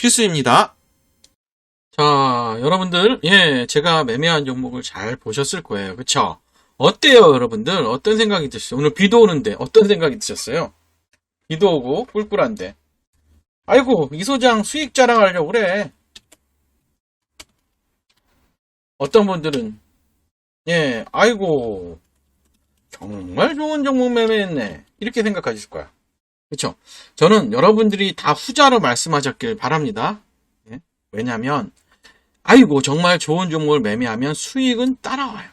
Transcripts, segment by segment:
필수입니다. 자, 여러분들, 예, 제가 매매한 종목을 잘 보셨을 거예요. 그쵸? 어때요, 여러분들? 어떤 생각이 드셨어요? 오늘 비도 오는데 어떤 생각이 드셨어요? 비도 오고 꿀꿀한데. 아이고, 이 소장 수익 자랑하려고 그래. 어떤 분들은, 예, 아이고, 정말 좋은 종목 매매했네. 이렇게 생각하실 거야. 그렇죠? 저는 여러분들이 다 후자로 말씀하셨길 바랍니다. 예? 왜냐하면 아이고 정말 좋은 종목을 매매하면 수익은 따라와요.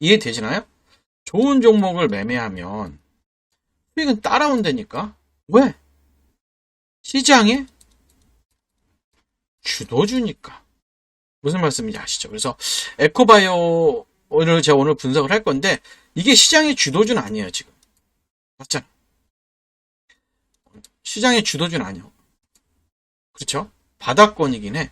이해되시나요? 좋은 종목을 매매하면 수익은 따라온다니까. 왜? 시장에 주도주니까. 무슨 말씀인지 아시죠? 그래서 에코바이오를 제가 오늘 분석을 할 건데 이게 시장의 주도주는 아니에요 지금. 맞잖아. 시장의 주도주는 아니요. 그렇죠? 바닥권이긴 해.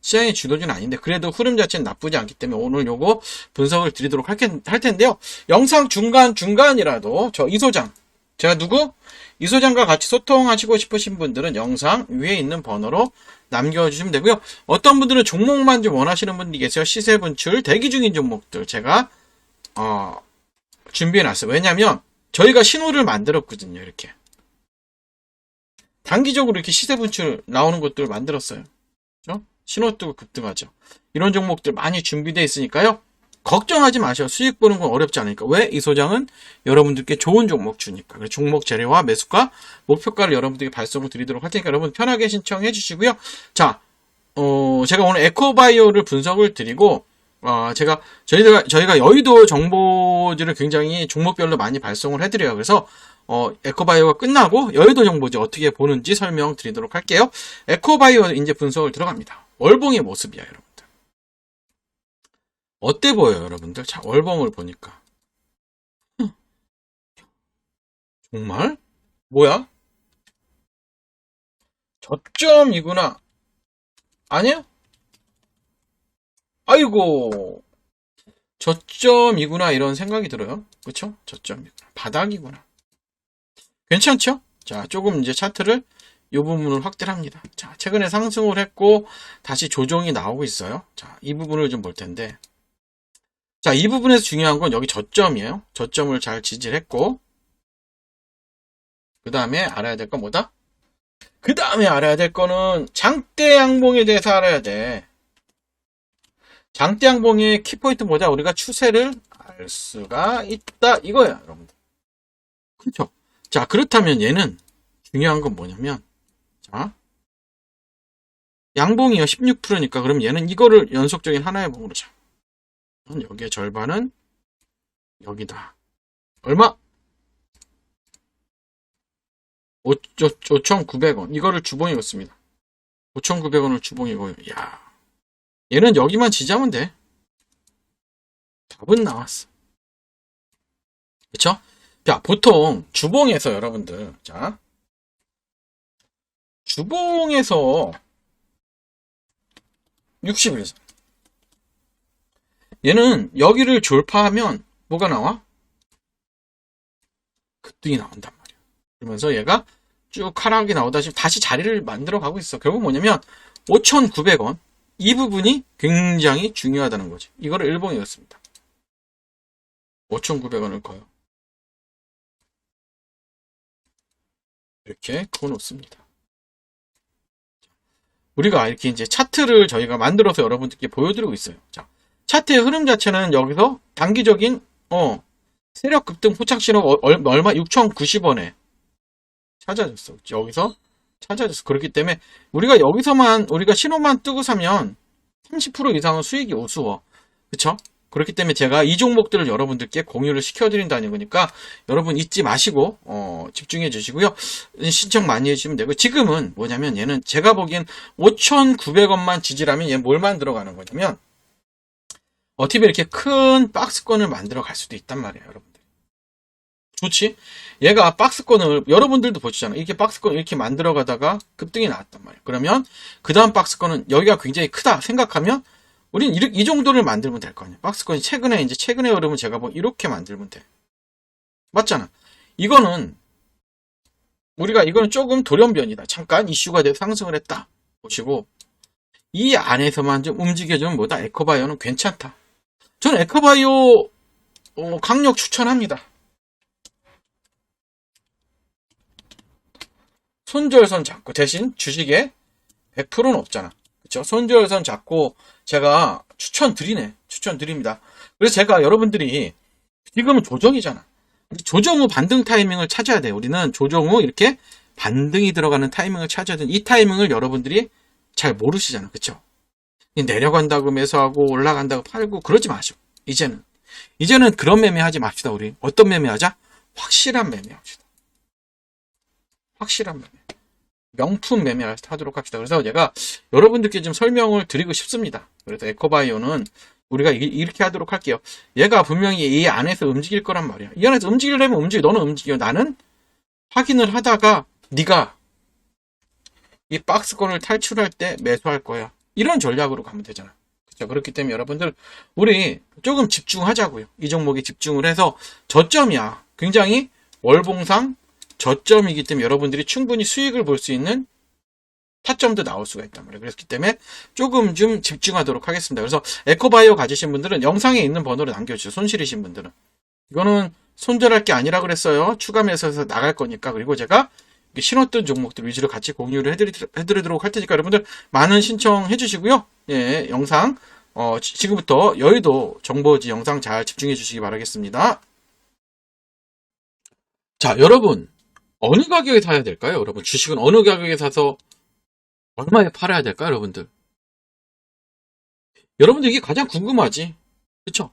시장의 주도주는 아닌데 그래도 흐름 자체는 나쁘지 않기 때문에 오늘 요거 분석을 드리도록 할, 할 텐데요. 영상 중간 중간이라도 저 이 소장 제가 누구? 이 소장과 같이 소통하시고 싶으신 분들은 영상 위에 있는 번호로 남겨주시면 되고요. 어떤 분들은 종목만 좀 원하시는 분들이 계세요. 시세 분출 대기 중인 종목들 제가 어, 준비해 놨어요. 왜냐하면 저희가 신호를 만들었거든요. 이렇게 단기적으로 이렇게 시세 분출 나오는 것들 만들었어요. 그렇죠? 신호 뜨고 급등하죠. 이런 종목들 많이 준비되어 있으니까요. 걱정하지 마셔. 수익 보는 건 어렵지 않으니까. 왜? 이 소장은 여러분들께 좋은 종목 주니까. 그래서 종목 재료와 매수가, 목표가를 여러분들께 발송을 드리도록 할 테니까 여러분 편하게 신청해 주시고요. 자, 어, 제가 오늘 에코바이오를 분석을 드리고, 어, 제가, 저희가, 저희가 여의도 정보지를 굉장히 종목별로 많이 발송을 해드려요. 그래서, 어, 에코바이오가 끝나고 여의도 정보지 어떻게 보는지 설명드리도록 할게요. 에코바이오 이제 분석을 들어갑니다. 월봉의 모습이야, 여러분들. 어때 보여요, 여러분들? 자, 월봉을 보니까. 정말? 뭐야? 저점이구나. 아니야? 아이고. 저점이구나, 이런 생각이 들어요. 그쵸? 저점이구나. 바닥이구나. 괜찮죠? 자, 조금 이제 차트를 이 부분을 확대를 합니다. 자, 최근에 상승을 했고 다시 조정이 나오고 있어요. 자, 이 부분을 좀 볼 텐데. 자, 이 부분에서 중요한 건 여기 저점이에요. 저점을 잘 지지를 했고 그 다음에 알아야 될 건 뭐다? 그 다음에 알아야 될 거는 장대 양봉에 대해서 알아야 돼. 장대 양봉의 키포인트 뭐냐? 우리가 추세를 알 수가 있다. 이거야, 여러분들. 그렇죠? 자, 그렇다면 얘는 중요한 건 뭐냐면, 자, 양봉이요 16%니까 그럼 얘는 이거를 연속적인 하나의 봉으로 잡. 여기에 절반은 여기다. 얼마? 5,900원. 이거를 주봉이 었습니다 5,900원을 주봉이고요. 야 얘는 여기만 지지하면 돼. 답은 나왔어. 그쵸? 자, 보통 주봉에서 여러분들, 자, 주봉에서 61선. 얘는 여기를 졸파하면 뭐가 나와? 급등이 나온단 말이야. 그러면서 얘가 쭉 하락이 나오다 지금 다시 자리를 만들어 가고 있어. 결국 뭐냐면 5,900원 이 부분이 굉장히 중요하다는 거지. 이거를 일봉이었습니다. 5,900원을 커요. 이렇게 그어 놓습니다. 우리가 이렇게 이제 차트를 저희가 만들어서 여러분들께 보여드리고 있어요. 자, 차트의 흐름 자체는 여기서 단기적인 어 세력 급등 후착 신호 얼마 6,090원에 찾아졌어. 여기서 찾아졌어. 그렇기 때문에 우리가 여기서만 우리가 신호만 뜨고 사면 30% 이상은 수익이 우스워. 그쵸? 그렇기 때문에 제가 이 종목들을 여러분들께 공유를 시켜드린다는 거니까 여러분 잊지 마시고 어, 집중해 주시고요. 신청 많이 해주시면 되고 지금은 뭐냐면 얘는 제가 보기엔 5,900원만 지지라면 얘 뭘만 들어가는 거냐면 어떻게 이렇게 큰 박스권을 만들어 갈 수도 있단 말이에요, 여러분들. 좋지? 얘가 박스권을 여러분들도 보시잖아요. 이렇게 박스권 이렇게 만들어 가다가 급등이 나왔단 말이에요. 그러면 그 다음 박스권은 여기가 굉장히 크다 생각하면 우린 이 정도를 만들면 될 거 아니야. 박스권이 최근에 이제 최근에 여러분 제가 뭐 이렇게 만들면 돼. 맞잖아. 이거는 우리가 이거는 조금 돌연변이다. 잠깐 이슈가 돼서 상승을 했다. 보시고 이 안에서만 좀 움직여주면 뭐다 에코바이오는 괜찮다. 저는 에코바이오 어, 강력 추천합니다. 손절선 잡고 대신 주식에 100%는 없잖아. 그쵸? 손절선 잡고 제가 추천드리네. 추천드립니다. 그래서 제가 여러분들이 지금은 조정이잖아. 조정 후 반등 타이밍을 찾아야 돼. 우리는 조정 후 이렇게 반등이 들어가는 타이밍을 찾아야 돼. 이 타이밍을 여러분들이 잘 모르시잖아. 그쵸? 내려간다고 매수하고 올라간다고 팔고 그러지 마시고. 이제는. 이제는 그런 매매 하지 맙시다. 우리. 어떤 매매 하자? 확실한 매매 합시다. 확실한 매매. 명품 매매를 하도록 합시다. 그래서 제가 여러분들께 좀 설명을 드리고 싶습니다. 그래서 에코바이오는 우리가 이 렇게 하도록 할게요. 얘가 분명히 이 안에서 움직일 거란 말이야. 이 안에서 움직이려면 움직여. 너는 움직여. 나는 확인을 하다가 네가 이 박스권을 탈출할 때 매수할 거야. 이런 전략으로 가면 되잖아. 그렇죠. 그렇기 때문에 여러분들 우리 조금 집중하자고요. 이 종목에 집중을 해서 저점이야. 굉장히 월봉상 저점이기 때문에 여러분들이 충분히 수익을 볼 수 있는 타점도 나올 수가 있단 말이에요. 그렇기 때문에 조금 좀 집중하도록 하겠습니다. 그래서 에코바이오 가지신 분들은 영상에 있는 번호를 남겨주세요. 손실이신 분들은. 이거는 손절할 게 아니라 그랬어요. 추가 매수해서 나갈 거니까. 그리고 제가 뜬 종목들 위주로 같이 공유를 해드리, 해드리 도록 할 테니까 여러분들 많은 신청해 주시고요. 예, 영상, 어, 지금부터 여의도 정보지 영상 잘 집중해 주시기 바라겠습니다. 자, 여러분. 어느 가격에 사야 될까요? 여러분, 주식은 어느 가격에 사서 얼마에 팔아야 될까요, 여러분들? 여러분들 이게 가장 궁금하지. 그쵸?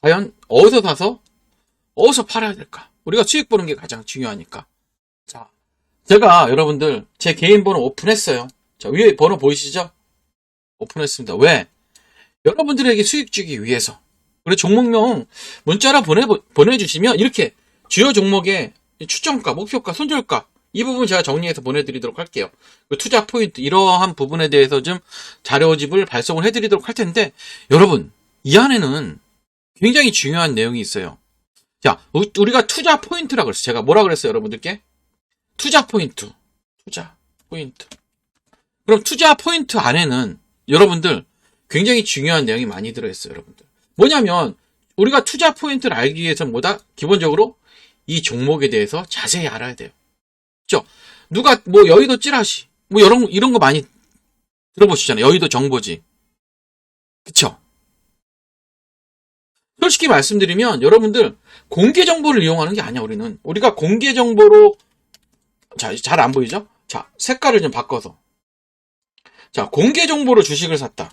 과연 어디서 사서 어디서 팔아야 될까? 우리가 수익 보는 게 가장 중요하니까. 자, 제가 여러분들 제 개인 번호 오픈했어요. 자, 위에 번호 보이시죠? 오픈했습니다. 왜? 여러분들에게 수익 주기 위해서. 그리고 종목명 문자로 보내, 보내주시면 이렇게 주요 종목에 추정가, 목표가, 손절가 이 부분 제가 정리해서 보내드리도록 할게요. 그 투자 포인트 이러한 부분에 대해서 좀 자료집을 발송을 해드리도록 할 텐데 여러분 이 안에는 굉장히 중요한 내용이 있어요. 자 우리가 투자 포인트라 그랬어요. 제가 뭐라 그랬어요 여러분들께? 투자 포인트, 투자 포인트. 그럼 투자 포인트 안에는 여러분들 굉장히 중요한 내용이 많이 들어있어요, 여러분들. 뭐냐면 우리가 투자 포인트를 알기 위해서 뭐다? 기본적으로 이 종목에 대해서 자세히 알아야 돼요. 그죠? 누가 뭐 여의도 찌라시 뭐 이런 이런 거 많이 들어보시잖아요. 여의도 정보지. 그쵸? 솔직히 말씀드리면 여러분들 공개 정보를 이용하는 게 아니야 우리는 우리가 공개 정보로 자잘안 보이죠? 자 색깔을 좀 바꿔서 자, 공개 정보로 주식을 샀다.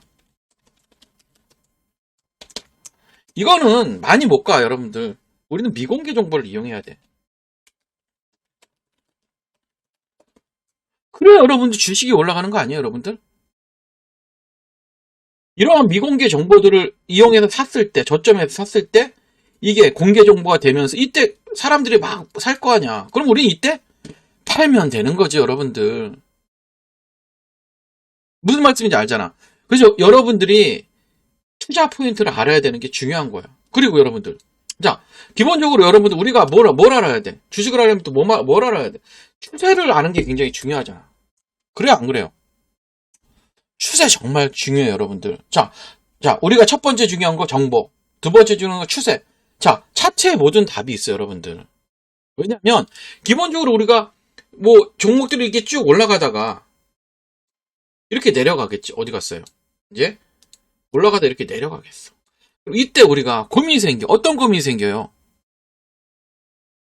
이거는 많이 못 가, 여러분들. 우리는 미공개 정보를 이용해야 돼. 그래, 여러분들 주식이 올라가는 거 아니에요, 여러분들? 이러한 미공개 정보들을 이용해서 샀을 때, 저점에서 샀을 때, 이게 공개 정보가 되면서, 이때 사람들이 막 살 거 아니야. 그럼 우리 이때 팔면 되는 거지, 여러분들. 무슨 말씀인지 알잖아. 그래서 여러분들이 투자 포인트를 알아야 되는 게 중요한 거야. 그리고 여러분들. 자, 기본적으로 여러분들 우리가 뭘, 뭘 알아야 돼? 주식을 하려면 또 뭐, 뭘 알아야 돼? 추세를 아는 게 굉장히 중요하잖아. 그래요, 안 그래요? 추세 정말 중요해요, 여러분들. 자, 자, 우리가 첫 번째 중요한 거 정보. 두 번째 중요한 거 추세. 자, 차트에 모든 답이 있어요, 여러분들. 왜냐면, 기본적으로 우리가 뭐 종목들이 이렇게 쭉 올라가다가 이렇게 내려가겠지. 어디 갔어요? 이제 올라가다 이렇게 내려가겠어. 이때 우리가 고민이 생겨. 어떤 고민이 생겨요?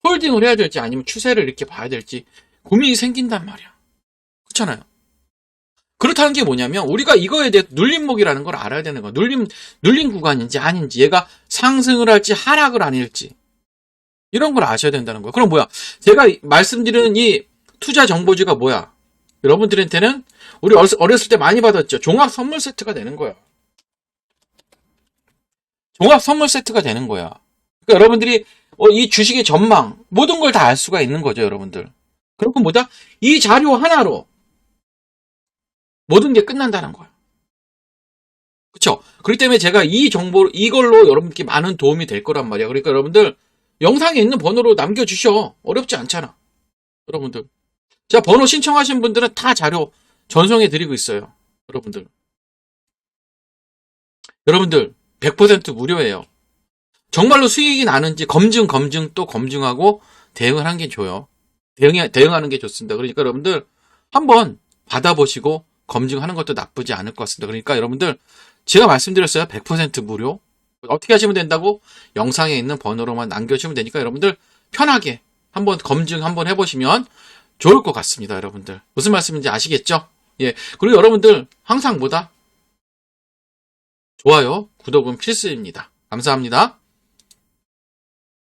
홀딩을 해야 될지 아니면 추세를 이렇게 봐야 될지 고민이 생긴단 말이야. 그렇잖아요. 그렇다는 게 뭐냐면 우리가 이거에 대해 눌림목이라는 걸 알아야 되는 거야. 눌림 눌림 구간인지 아닌지 얘가 상승을 할지 하락을 안 할지 이런 걸 아셔야 된다는 거예요. 그럼 뭐야? 제가 말씀드리는 이 투자 정보지가 뭐야? 여러분들한테는 우리 어렸- 어렸을 때 많이 받았죠. 종합 선물 세트가 되는 거야. 종합 선물 세트가 되는 거야. 그러니까 여러분들이 어, 이 주식의 전망 모든 걸 다 알 수가 있는 거죠, 여러분들. 그리고 뭐다? 이 자료 하나로 모든 게 끝난다는 거야. 그쵸? 그렇기 때문에 제가 이 정보, 이걸로 여러분께 많은 도움이 될 거란 말이야. 그러니까 여러분들, 영상에 있는 번호로 남겨 주셔. 어렵지 않잖아. 여러분들. 자, 번호 신청하신 분들은 다 자료 전송해 드리고 있어요. 여러분들. 여러분들, 100% 무료예요. 정말로 수익이 나는지 검증, 검증 또 검증하고 대응을 한 게 좋아요. 대응, 대응하는 게 좋습니다. 그러니까 여러분들, 한번 받아보시고 검증하는 것도 나쁘지 않을 것 같습니다. 그러니까 여러분들, 제가 말씀드렸어요. 100% 무료. 어떻게 하시면 된다고? 영상에 있는 번호로만 남겨주시면 되니까 여러분들 편하게 한번 검증 한번 해보시면 좋을 것 같습니다. 여러분들. 무슨 말씀인지 아시겠죠? 예. 그리고 여러분들 항상 뭐다? 좋아요, 구독은 필수입니다. 감사합니다.